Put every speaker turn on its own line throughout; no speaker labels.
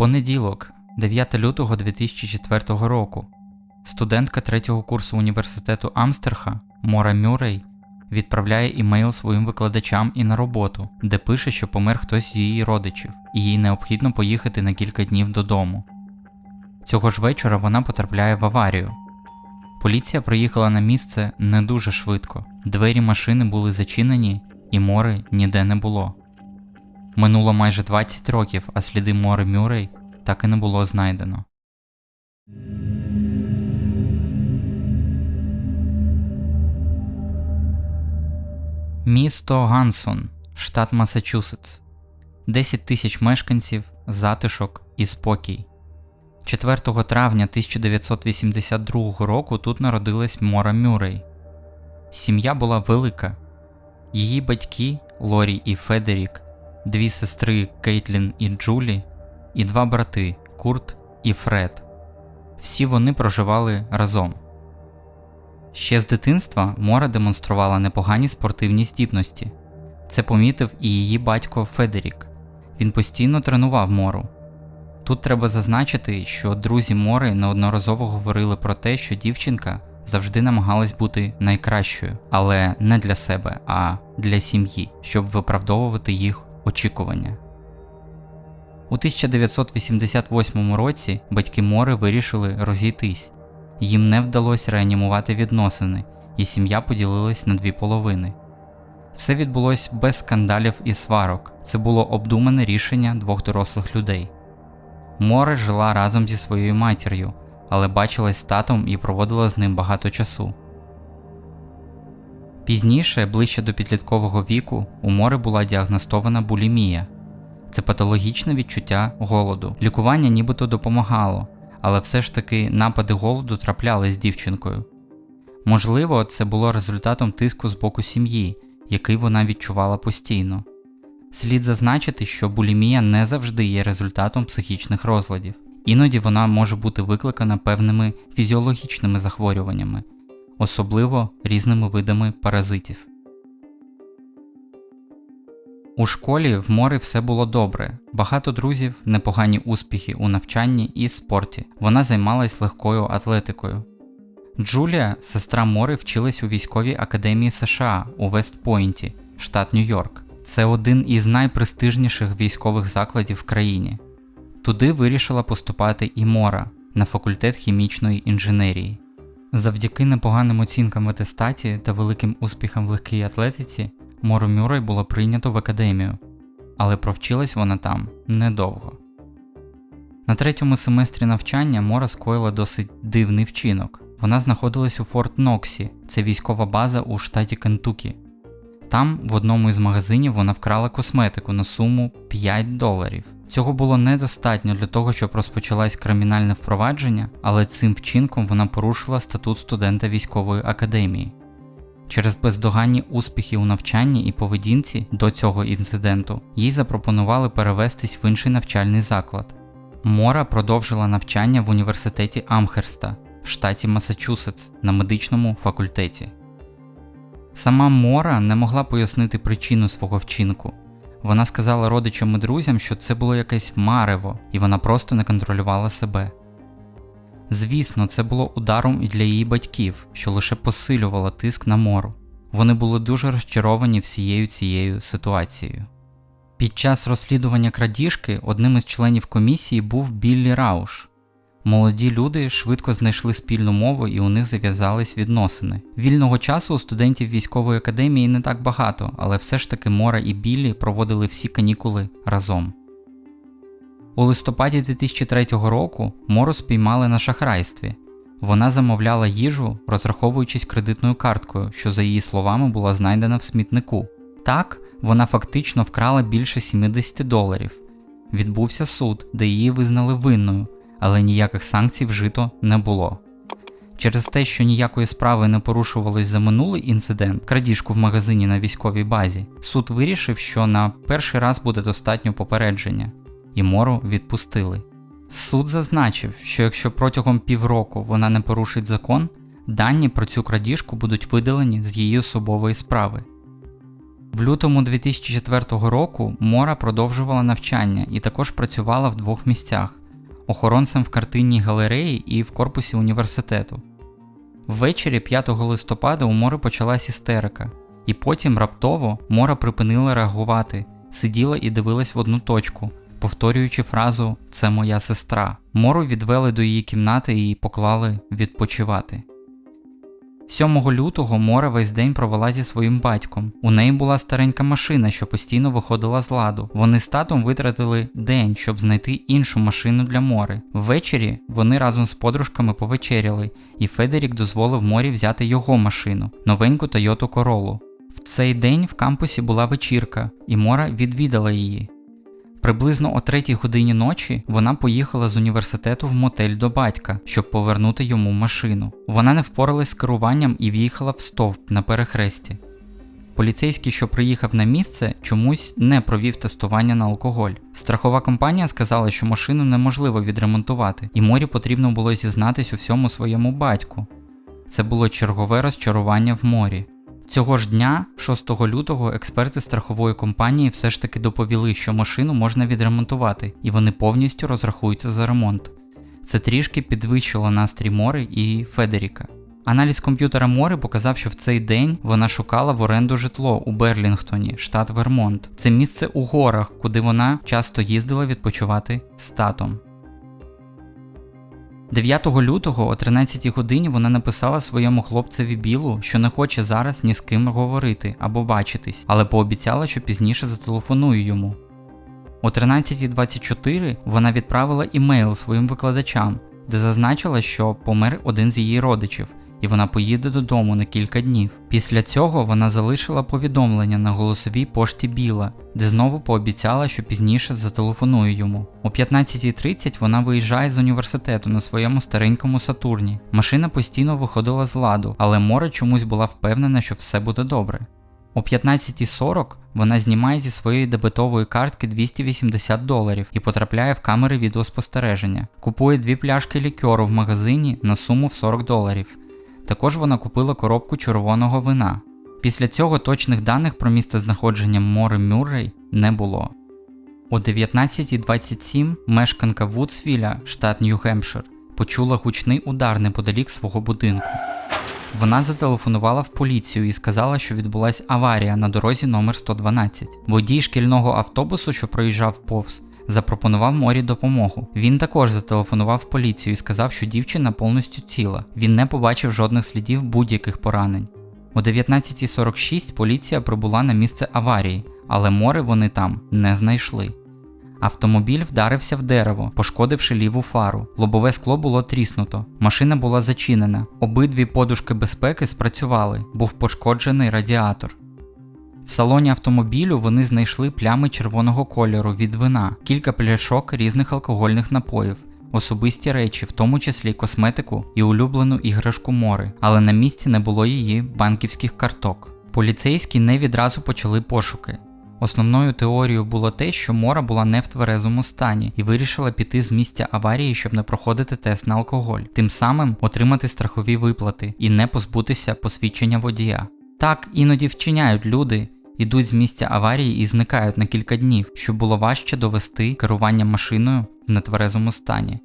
Понеділок, 9 лютого 2004 року. Студентка третього курсу університету Амстерха Мора Мюррей відправляє імейл своїм викладачам і на роботу, де пише, що помер хтось з її родичів, і їй необхідно поїхати на кілька днів додому. Цього ж вечора вона потрапляє в аварію. Поліція приїхала на місце не дуже швидко. Двері машини були зачинені, і мори ніде не було. Минуло майже 20 років, а сліди Мори Мюррей так і не було знайдено. Місто Гансон, штат Масачусетс. 10 тисяч мешканців, затишок і спокій. 4 травня 1982 року тут народилась Мора Мюррей. Сім'я була велика. Її батьки Лорі і Федерік, дві сестри Кейтлін і Джулі, і два брати Курт і Фред. Всі вони проживали разом. Ще з дитинства Мора демонструвала непогані спортивні здібності. Це помітив і її батько Федерік. Він постійно тренував Мору. Тут треба зазначити, що друзі Мори неодноразово говорили про те, що дівчинка завжди намагалась бути найкращою, але не для себе, а для сім'ї, щоб виправдовувати їх очікування. У 1988 році батьки Мори вирішили розійтись. Їм не вдалося реанімувати відносини, і сім'я поділилась на дві половини. Все відбулось без скандалів і сварок. Це було обдумане рішення двох дорослих людей. Море жила разом зі своєю матір'ю, але бачилась з татом і проводила з ним багато часу. Пізніше, ближче до підліткового віку, у море була діагностована булімія. Це патологічне відчуття голоду. Лікування нібито допомагало, але все ж таки напади голоду траплялись з дівчинкою. Можливо, це було результатом тиску з боку сім'ї, який вона відчувала постійно. Слід зазначити, що булімія не завжди є результатом психічних розладів, іноді вона може бути викликана певними фізіологічними захворюваннями, особливо різними видами паразитів. У школі в морі все було добре, багато друзів, непогані успіхи у навчанні і спорті. Вона займалась легкою атлетикою. Джулія, сестра Мори, вчилась у військовій академії США у Вестпойнті, штат Нью-Йорк. Це один із найпрестижніших військових закладів в країні. Туди вирішила поступати і Мора на факультет хімічної інженерії. Завдяки непоганим оцінкам в атестаті та великим успіхам в легкій атлетиці Мору Мюррей було прийнято в академію, але провчилась вона там недовго. На третьому семестрі навчання Мора скоїла досить дивний вчинок. Вона знаходилась у Форт Ноксі, це військова база у штаті Кентукі. Там, в одному із магазинів, вона вкрала косметику на суму 5 доларів. Цього було недостатньо для того, щоб розпочалось кримінальне впровадження, але цим вчинком вона порушила статут студента військової академії. Через бездоганні успіхи у навчанні і поведінці до цього інциденту їй запропонували перевестись в інший навчальний заклад. Мора продовжила навчання в університеті Амхерста в штаті Масачусетс на медичному факультеті. Сама Мора не могла пояснити причину свого вчинку. Вона сказала родичам і друзям, що це було якесь марево, і вона просто не контролювала себе. Звісно, це було ударом і для її батьків, що лише посилювало тиск на мору. Вони були дуже розчаровані всією цією ситуацією. Під час розслідування крадіжки одним із членів комісії був Біллі Рауш. Молоді люди швидко знайшли спільну мову і у них зав'язались відносини. Вільного часу у студентів військової академії не так багато, але все ж таки Мора і Біллі проводили всі канікули разом. У листопаді 2003 року Мору спіймали на шахрайстві. Вона замовляла їжу, розраховуючись кредитною карткою, що, за її словами, була знайдена в смітнику. Так, вона фактично вкрала більше 70 доларів. Відбувся суд, де її визнали винною, але ніяких санкцій вжито не було. Через те, що ніякої справи не порушувалось за минулий інцидент, крадіжку в магазині на військовій базі, суд вирішив, що на перший раз буде достатньо попередження, і Мору відпустили. Суд зазначив, що якщо протягом півроку вона не порушить закон, дані про цю крадіжку будуть видалені з її особової справи. В лютому 2004 року Мора продовжувала навчання і також працювала в двох місцях охоронцем в картинній галереї і в корпусі університету. Ввечері 5 листопада у Мори почалась істерика, і потім раптово Мора припинила реагувати, сиділа і дивилась в одну точку, повторюючи фразу Це моя сестра. Мору відвели до її кімнати і поклали відпочивати. 7 лютого Мора весь день провела зі своїм батьком. У неї була старенька машина, що постійно виходила з ладу. Вони з татом витратили день, щоб знайти іншу машину для Мори. Ввечері вони разом з подружками повечеряли, і Федерік дозволив Морі взяти його машину новеньку Toyota Corolla. В цей день в кампусі була вечірка, і Мора відвідала її. Приблизно о третій годині ночі вона поїхала з університету в мотель до батька, щоб повернути йому машину. Вона не впоралась з керуванням і в'їхала в стовп на перехресті. Поліцейський, що приїхав на місце, чомусь не провів тестування на алкоголь. Страхова компанія сказала, що машину неможливо відремонтувати, і морі потрібно було зізнатись у всьому своєму батьку. Це було чергове розчарування в морі. Цього ж дня, 6 лютого, експерти страхової компанії все ж таки доповіли, що машину можна відремонтувати, і вони повністю розрахуються за ремонт. Це трішки підвищило настрій Мори і Федеріка. Аналіз комп'ютера Мори показав, що в цей день вона шукала в оренду житло у Берлінгтоні, штат Вермонт. Це місце у горах, куди вона часто їздила відпочивати з татом. 9 лютого о 13 годині вона написала своєму хлопцеві Білу, що не хоче зараз ні з ким говорити або бачитись, але пообіцяла, що пізніше зателефонує йому. О 13.24 вона відправила імейл своїм викладачам, де зазначила, що помер один з її родичів, і вона поїде додому на кілька днів. Після цього вона залишила повідомлення на голосовій пошті Біла, де знову пообіцяла, що пізніше зателефонує йому. О 15.30 вона виїжджає з університету на своєму старенькому Сатурні. Машина постійно виходила з ладу, але Мора чомусь була впевнена, що все буде добре. О 15.40 вона знімає зі своєї дебетової картки 280 доларів і потрапляє в камери відеоспостереження. Купує дві пляшки лікеру в магазині на суму в 40 доларів. Також вона купила коробку червоного вина. Після цього точних даних про місце знаходження Мори Мюррей не було. О 19.27 мешканка Вудсвіля, штат Нью-Гемпшир, почула гучний удар неподалік свого будинку. Вона зателефонувала в поліцію і сказала, що відбулася аварія на дорозі номер 112 Водій шкільного автобусу, що проїжджав повз, запропонував морі допомогу. Він також зателефонував поліцію і сказав, що дівчина повністю ціла. Він не побачив жодних слідів будь-яких поранень. О 19.46 поліція прибула на місце аварії, але море вони там не знайшли. Автомобіль вдарився в дерево, пошкодивши ліву фару. Лобове скло було тріснуто, машина була зачинена, обидві подушки безпеки спрацювали, був пошкоджений радіатор. В салоні автомобілю вони знайшли плями червоного кольору від вина, кілька пляшок різних алкогольних напоїв, особисті речі, в тому числі косметику і улюблену іграшку мори, але на місці не було її банківських карток. Поліцейські не відразу почали пошуки. Основною теорією було те, що Мора була не в тверезому стані і вирішила піти з місця аварії, щоб не проходити тест на алкоголь, тим самим отримати страхові виплати і не позбутися посвідчення водія. Так іноді вчиняють люди, ідуть з місця аварії і зникають на кілька днів, щоб було важче довести керування машиною в нетверезому стані.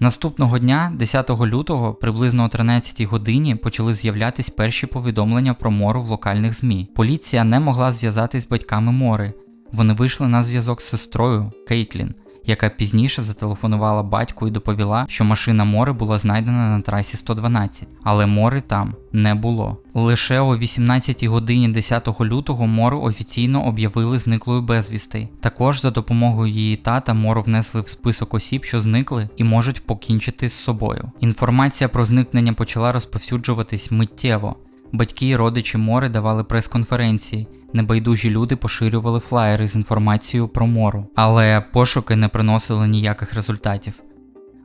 Наступного дня, 10 лютого, приблизно о 13 годині, почали з'являтись перші повідомлення про мору в локальних ЗМІ. Поліція не могла зв'язатись з батьками Мори. Вони вийшли на зв'язок з сестрою Кейтлін, яка пізніше зателефонувала батьку і доповіла, що машина Мори була знайдена на трасі 112, але Мори там не було. Лише о 18 годині 10 лютого Мору офіційно об'явили зниклою безвістей. Також за допомогою її тата Мору внесли в список осіб, що зникли і можуть покінчити з собою. Інформація про зникнення почала розповсюджуватись миттєво. Батьки і родичі Мори давали прес-конференції. Небайдужі люди поширювали флаєри з інформацією про мору, але пошуки не приносили ніяких результатів.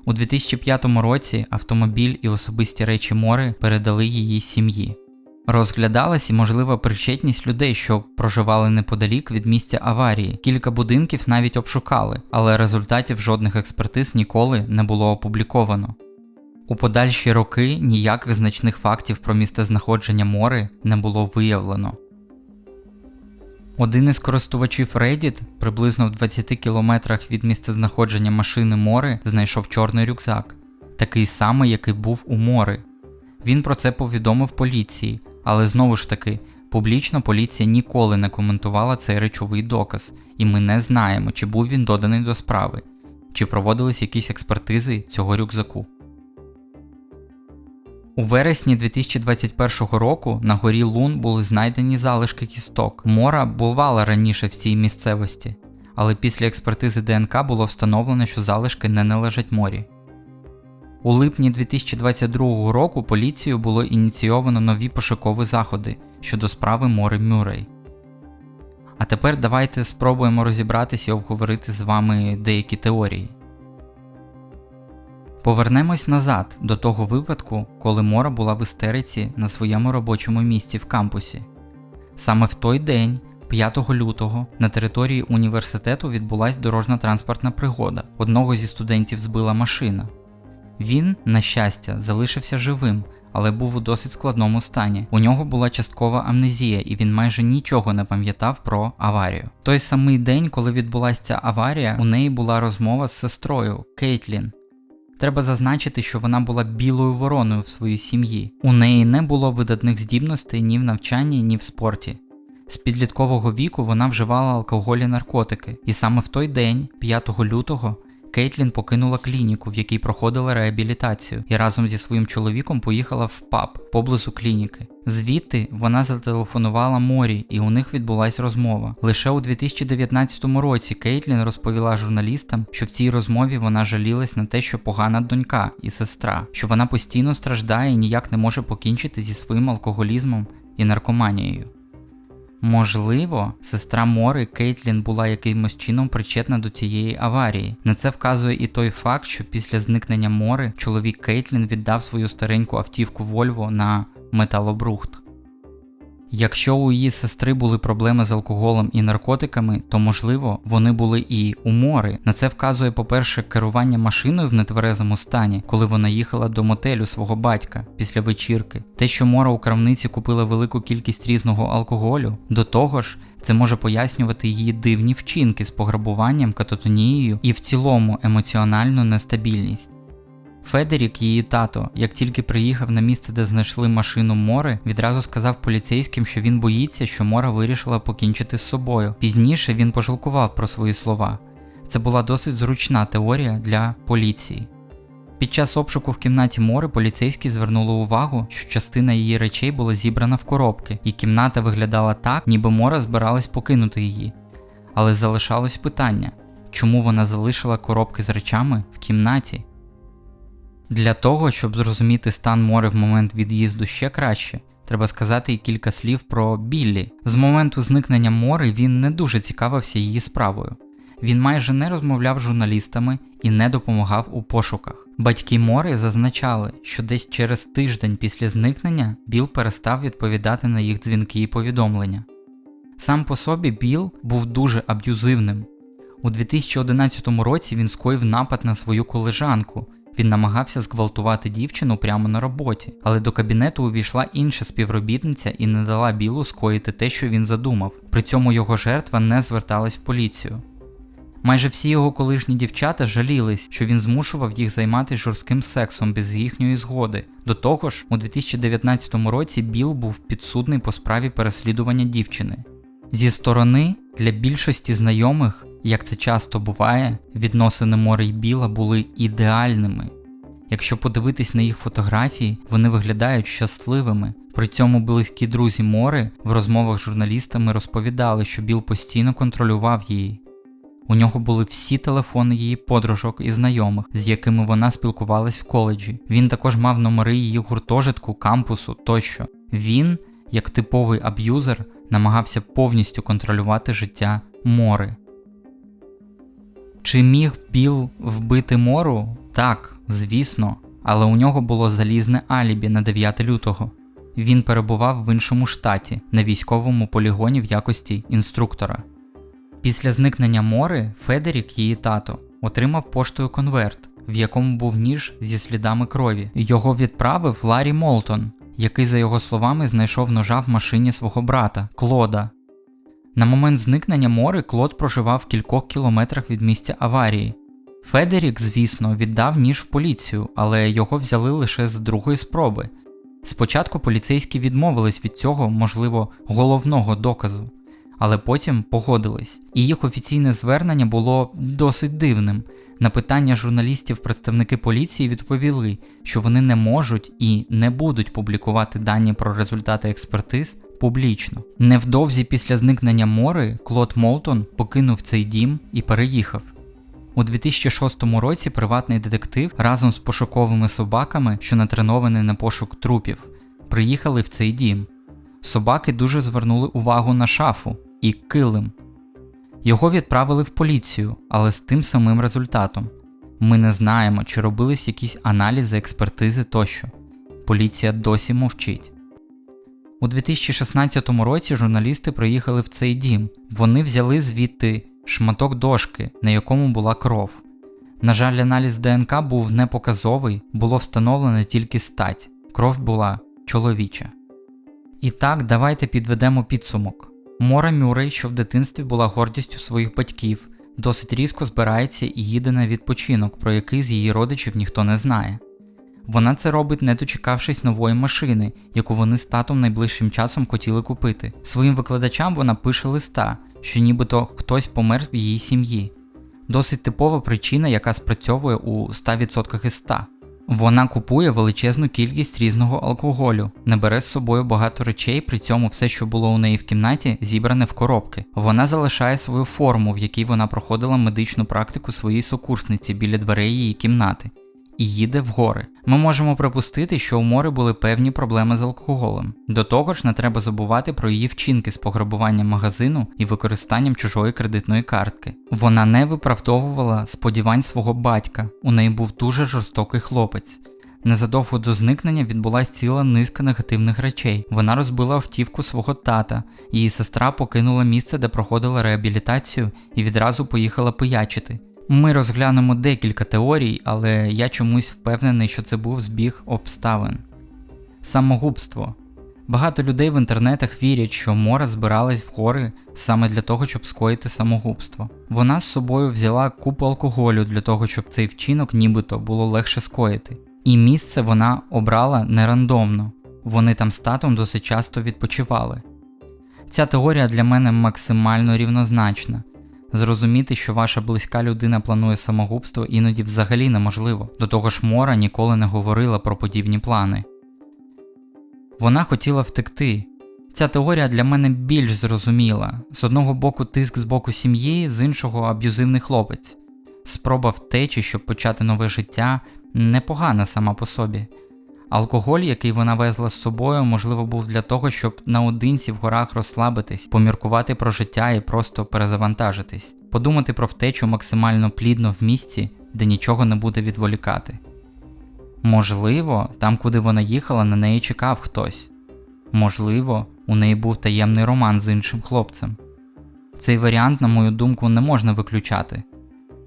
У 2005 році автомобіль і особисті речі Мори передали її сім'ї. Розглядалась і можлива причетність людей, що проживали неподалік від місця аварії. Кілька будинків навіть обшукали, але результатів жодних експертиз ніколи не було опубліковано. У подальші роки ніяких значних фактів про місцезнаходження мори не було виявлено. Один із користувачів Reddit приблизно в 20 кілометрах від місцезнаходження машини Мори знайшов чорний рюкзак, такий самий, який був у Мори. Він про це повідомив поліції, але знову ж таки, публічно поліція ніколи не коментувала цей речовий доказ, і ми не знаємо, чи був він доданий до справи, чи проводились якісь експертизи цього рюкзаку. У вересні 2021 року на горі Лун були знайдені залишки кісток. Мора бувала раніше в цій місцевості, але після експертизи ДНК було встановлено, що залишки не належать морі. У липні 2022 року поліцією було ініційовано нові пошукові заходи щодо справи Мори Мюррей. А тепер давайте спробуємо розібратися і обговорити з вами деякі теорії. Повернемось назад до того випадку, коли Мора була в істериці на своєму робочому місці в кампусі. Саме в той день, 5 лютого, на території університету відбулася дорожна транспортна пригода. Одного зі студентів збила машина. Він, на щастя, залишився живим, але був у досить складному стані. У нього була часткова амнезія, і він майже нічого не пам'ятав про аварію. Той самий день, коли відбулася ця аварія, у неї була розмова з сестрою Кейтлін. Треба зазначити, що вона була білою вороною в своїй сім'ї. У неї не було видатних здібностей ні в навчанні, ні в спорті. З підліткового віку вона вживала алкоголь і наркотики, і саме в той день, 5 лютого, Кейтлін покинула клініку, в якій проходила реабілітацію, і разом зі своїм чоловіком поїхала в паб поблизу клініки. Звідти вона зателефонувала Морі, і у них відбулася розмова. Лише у 2019 році Кейтлін розповіла журналістам, що в цій розмові вона жалілась на те, що погана донька і сестра, що вона постійно страждає і ніяк не може покінчити зі своїм алкоголізмом і наркоманією. Можливо, сестра Мори Кейтлін була якимось чином причетна до цієї аварії. На це вказує і той факт, що після зникнення Мори чоловік Кейтлін віддав свою стареньку автівку Вольво на металобрухт. Якщо у її сестри були проблеми з алкоголем і наркотиками, то можливо вони були і у мори. На це вказує, по-перше, керування машиною в нетверезому стані, коли вона їхала до мотелю свого батька після вечірки. Те, що Мора у крамниці купила велику кількість різного алкоголю, до того ж. Це може пояснювати її дивні вчинки з пограбуванням, кататонією і в цілому емоціональну нестабільність. Федерік, її тато, як тільки приїхав на місце, де знайшли машину Мори, відразу сказав поліцейським, що він боїться, що Мора вирішила покінчити з собою. Пізніше він пожалкував про свої слова. Це була досить зручна теорія для поліції. Під час обшуку в кімнаті Мори поліцейські звернули увагу, що частина її речей була зібрана в коробки, і кімната виглядала так, ніби Мора збиралась покинути її. Але залишалось питання, чому вона залишила коробки з речами в кімнаті? Для того, щоб зрозуміти стан Мори в момент від'їзду ще краще, треба сказати і кілька слів про Біллі. З моменту зникнення Мори він не дуже цікавився її справою. Він майже не розмовляв з журналістами і не допомагав у пошуках. Батьки Мори зазначали, що десь через тиждень після зникнення Біл перестав відповідати на їх дзвінки і повідомлення. Сам по собі Біл був дуже аб'юзивним. У 2011 році він скоїв напад на свою колежанку, він намагався зґвалтувати дівчину прямо на роботі, але до кабінету увійшла інша співробітниця і не дала білу скоїти те, що він задумав. При цьому його жертва не зверталась в поліцію. Майже всі його колишні дівчата жалілись, що він змушував їх займатися жорстким сексом без їхньої згоди. До того ж, у 2019 році Біл був підсудний по справі переслідування дівчини. Зі сторони для більшості знайомих як це часто буває, відносини Мори й Біла були ідеальними. Якщо подивитись на їх фотографії, вони виглядають щасливими. При цьому близькі друзі Мори в розмовах з журналістами розповідали, що Біл постійно контролював її. У нього були всі телефони її подружок і знайомих, з якими вона спілкувалась в коледжі. Він також мав номери її гуртожитку, кампусу тощо. Він, як типовий аб'юзер, намагався повністю контролювати життя Мори. Чи міг Біл вбити Мору? Так, звісно, але у нього було залізне алібі на 9 лютого. Він перебував в іншому штаті на військовому полігоні в якості інструктора. Після зникнення Мори Федерік, її тато, отримав поштою конверт, в якому був ніж зі слідами крові. Його відправив Ларі Молтон, який, за його словами, знайшов ножа в машині свого брата Клода. На момент зникнення Мори Клод проживав в кількох кілометрах від місця аварії. Федерік, звісно, віддав ніж в поліцію, але його взяли лише з другої спроби. Спочатку поліцейські відмовились від цього, можливо, головного доказу, але потім погодились. І їх офіційне звернення було досить дивним. На питання журналістів представники поліції відповіли, що вони не можуть і не будуть публікувати дані про результати експертиз публічно. Невдовзі після зникнення Мори Клод Молтон покинув цей дім і переїхав. У 2006 році приватний детектив разом з пошуковими собаками, що натреновані на пошук трупів, приїхали в цей дім. Собаки дуже звернули увагу на шафу і килим. Його відправили в поліцію, але з тим самим результатом. Ми не знаємо, чи робились якісь аналізи, експертизи тощо. Поліція досі мовчить. У 2016 році журналісти приїхали в цей дім. Вони взяли звідти шматок дошки, на якому була кров. На жаль, аналіз ДНК був непоказовий, було встановлено тільки стать. Кров була чоловіча. І так, давайте підведемо підсумок. Мора Мюррей, що в дитинстві була гордістю своїх батьків, досить різко збирається і їде на відпочинок, про який з її родичів ніхто не знає. Вона це робить, не дочекавшись нової машини, яку вони з татом найближчим часом хотіли купити. Своїм викладачам вона пише листа, що нібито хтось помер в її сім'ї. Досить типова причина, яка спрацьовує у 100% із 100. Вона купує величезну кількість різного алкоголю, не бере з собою багато речей, при цьому все, що було у неї в кімнаті, зібране в коробки. Вона залишає свою форму, в якій вона проходила медичну практику своїй сокурсниці біля дверей її кімнати, і їде в гори. Ми можемо припустити, що у морі були певні проблеми з алкоголем. До того ж, не треба забувати про її вчинки з пограбуванням магазину і використанням чужої кредитної картки. Вона не виправдовувала сподівань свого батька, у неї був дуже жорстокий хлопець. Незадовго до зникнення відбулася ціла низка негативних речей. Вона розбила автівку свого тата, її сестра покинула місце, де проходила реабілітацію, і відразу поїхала пиячити. Ми розглянемо декілька теорій, але я чомусь впевнений, що це був збіг обставин. Самогубство. Багато людей в інтернетах вірять, що Мора збиралась в гори саме для того, щоб скоїти самогубство. Вона з собою взяла купу алкоголю для того, щоб цей вчинок нібито було легше скоїти. І місце вона обрала не рандомно, вони там з татом досить часто відпочивали. Ця теорія для мене максимально рівнозначна. Зрозуміти, що ваша близька людина планує самогубство, іноді взагалі неможливо. До того ж, Мора ніколи не говорила про подібні плани. Вона хотіла втекти. Ця теорія для мене більш зрозуміла з одного боку тиск з боку сім'ї, з іншого аб'юзивний хлопець. Спроба втечі, щоб почати нове життя, непогана сама по собі. Алкоголь, який вона везла з собою, можливо, був для того, щоб наодинці в горах розслабитись, поміркувати про життя і просто перезавантажитись, подумати про втечу максимально плідно в місці, де нічого не буде відволікати. Можливо, там, куди вона їхала, на неї чекав хтось. Можливо, у неї був таємний роман з іншим хлопцем. Цей варіант, на мою думку, не можна виключати.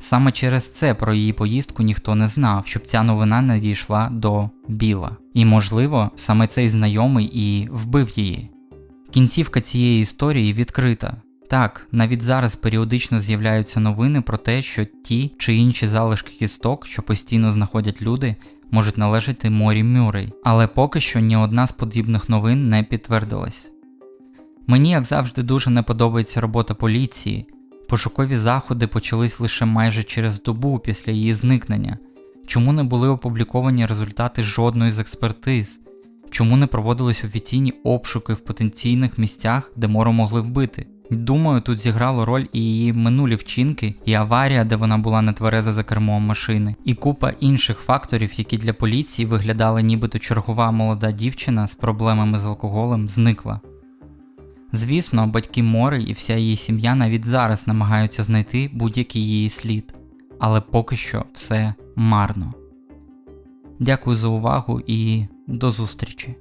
Саме через це про її поїздку ніхто не знав, щоб ця новина не дійшла до Біла. І, можливо, саме цей знайомий і вбив її. Кінцівка цієї історії відкрита. Так, навіть зараз періодично з'являються новини про те, що ті чи інші залишки кісток, що постійно знаходять люди, можуть належати Морі Мюррей, але поки що ні одна з подібних новин не підтвердилась. Мені, як завжди, дуже не подобається робота поліції. Пошукові заходи почались лише майже через добу після її зникнення. Чому не були опубліковані результати жодної з експертиз? Чому не проводились офіційні обшуки в потенційних місцях, де Мору могли вбити? Думаю, тут зіграло роль і її минулі вчинки, і аварія, де вона була нетвереза за кермом машини, і купа інших факторів, які для поліції виглядали нібито чергова молода дівчина з проблемами з алкоголем, зникла. Звісно, батьки Мори і вся її сім'я навіть зараз намагаються знайти будь-який її слід, але поки що все марно. Дякую за увагу і до зустрічі!